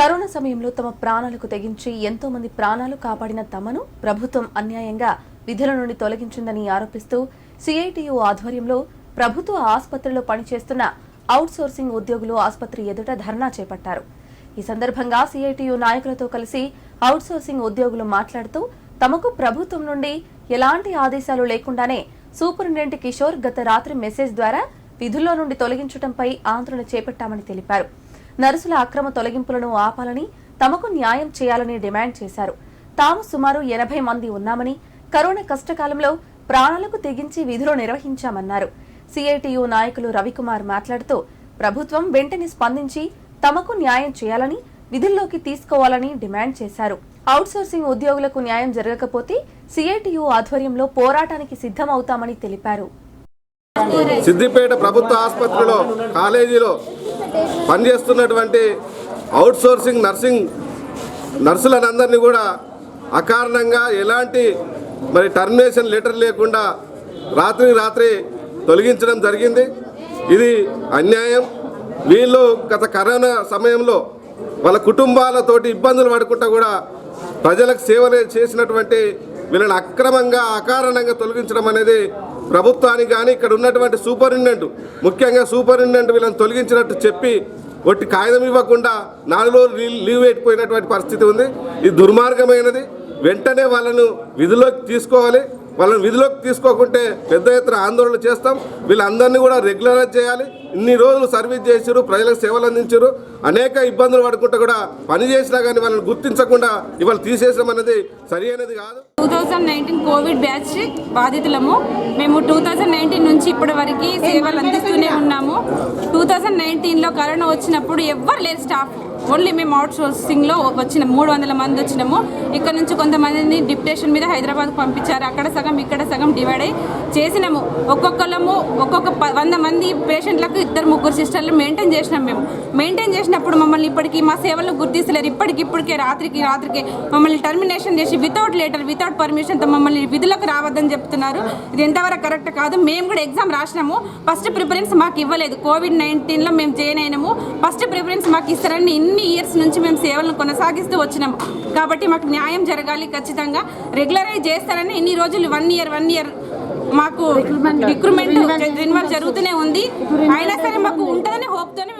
Corona సమయంలో తమ ప్రాణాలకు తెగించి ఎంతో మంది ప్రాణాలు కాపాడిన తమను ప్రభుత్వం అన్యాయంగా విధుల నుండి తొలగించిందని ఆరోపిస్తూ సిఐటియు ఆధ్వర్యంలో ప్రభుత్వ ఆసుపత్రిలో పనిచేస్తున్న అవుట్సోర్సింగ్ ఉద్యోగులు ఆసుపత్రి ఎదుట ధర్నా చేపట్టారు. ఈ సందర్భంగా సిఐటియు నాయకులతో కలిసి అవుట్ సోర్సింగ్ ఉద్యోగులు మాట్లాడుతూ తమకు ప్రభుత్వం నుండి ఎలాంటి ఆదేశాలు లేకుండానే సూపరింటెండెంట్ కిషోర్ గత రాత్రి మెసేజ్ ద్వారా విధుల్లో నుండి తొలగించడంపై ఆందోళన చేపట్టామని తెలిపారు. నర్సుల అక్రమ తొలగింపులను ఆపాలని తమకు న్యాయం చేయాలని డిమాండ్ చేశారు. తాము సుమారు ఎనభై మంది ఉన్నామని కరోనా కష్టకాలంలో ప్రాణాలకు తెగించి విధులు నిర్వహించామన్నారు. సిఐటియు నాయకులు రవికుమార్ మాట్లాడుతూ ప్రభుత్వం వెంటనే స్పందించి తమకు న్యాయం చేయాలని విధుల్లోకి తీసుకోవాలని డిమాండ్ చేశారు. అవుట్సోర్సింగ్ ఉద్యోగులకు న్యాయం జరగకపోతే సిఐటియు ఆధ్వర్యంలో పోరాటానికి సిద్ధమవుతామని తెలిపారు. సిద్దిపేట ప్రభుత్వ ఆసుపత్రిలో కాలేజీలో పనిచేస్తున్నటువంటి అవుట్సోర్సింగ్ నర్సింగ్ నర్సులనందరినీ కూడా అకారణంగా ఎలాంటి మరి టర్మినేషన్ లెటర్ లేకుండా రాత్రి రాత్రి తొలగించడం జరిగింది. ఇది అన్యాయం. వీళ్ళు గత కరోనా సమయంలో వాళ్ళ కుటుంబాలతోటి ఇబ్బందులు పడుకుంటా కూడా ప్రజలకు సేవ చేసినటువంటి వీళ్ళని అక్రమంగా అకారణంగా తొలగించడం అనేది ప్రభుత్వానికి కానీ ఇక్కడ ఉన్నటువంటి సూపరింటెండెంట్ ముఖ్యంగా సూపరింటెండెంట్ వీళ్ళని తొలగించినట్టు చెప్పి ఒట్టి కాగితం ఇవ్వకుండా నాలుగు రోజులు లీవ్- లీవ్ పెట్టిపోయినటువంటి పరిస్థితి ఉంది. ఇది దుర్మార్గమైనది. వెంటనే వాళ్ళను విధిలోకి తీసుకోవాలి. వాళ్ళని విధిలోకి తీసుకోకుంటే పెద్ద ఎత్తున ఆందోళన చేస్తాం. వీళ్ళందరినీ కూడా రెగ్యులరైజ్ చేయాలి. ఇన్ని రోజులు సర్వీస్ చేసారు ప్రజలకు సేవలు అందించారు అనేక ఇబ్బందులు పడుకుంటూ కూడా పని చేసినా కానీ వాళ్ళని గుర్తించకుండా ఇవాళ తీసేసాం అనేది సరి అనేది కాదు. Two thousand nineteen covid batch బాధితులము. మేము టూ థౌజండ్ నైన్టీన్ నుంచి ఇప్పటి వరకు సేవలు అందిస్తూనే ఉన్నాము. టూ థౌజండ్ నైన్టీన్లో కరోనా వచ్చినప్పుడు ఎవ్వరు లేరు స్టాఫ్. ఓన్లీ మేము అవుట్ సోర్సింగ్లో వచ్చిన మూడు వందల మంది వచ్చినాము. ఇక్కడ నుంచి కొంతమందిని డిప్యుటేషన్ మీద హైదరాబాద్ పంపించారు. అక్కడ సగం ఇక్కడ సగం డివైడ్ అయ్యి చేసినాము. ఒక్కొక్కళ్ళము ఒక్కొక్క ప- వంద మంది పేషెంట్లకు ఇద్దరు ముగ్గురు సిస్టర్లు మెయింటైన్ చేసినాం మేము. మెయింటైన్ చేసినప్పుడు మమ్మల్ని ఇప్పటికీ మా సేవలను గుర్తిస్తలేరు. ఇప్పటికి ఇప్పటికే రాత్రికి రాత్రికి మమ్మల్ని టర్మినేషన్ చేసి వితౌట్ లెటర్ వితౌట్ పర్మిషన్తో మమ్మల్ని విధులకు రావద్దని చెప్తున్నారు. ఇది ఎంతవరకు కరెక్ట్ కాదు. మేము కూడా ఎగ్జామ్ రాసినాము. ఫస్ట్ ప్రిఫరెన్స్ మాకు ఇవ్వలేదు. కోవిడ్ నైన్టీన్లో మేము జాయిన్ అయినాము. ఫస్ట్ ప్రిఫరెన్స్ మాకు ఇస్తారని ఇన్ని ఇయర్స్ నుంచి మేము సేవలను కొనసాగిస్తూ వచ్చినాము. కాబట్టి మాకు న్యాయం జరగాలి ఖచ్చితంగా రెగ్యులరైజ్ చేస్తారని ఇన్ని రోజులు వన్ ఇయర్ వన్ ఇయర్ మాకు రిక్రూట్మెంట్ రిన్వాల్ జరుగుతూనే ఉంది. అయినా సరే మాకు ఉంటుందని హోప్తోనే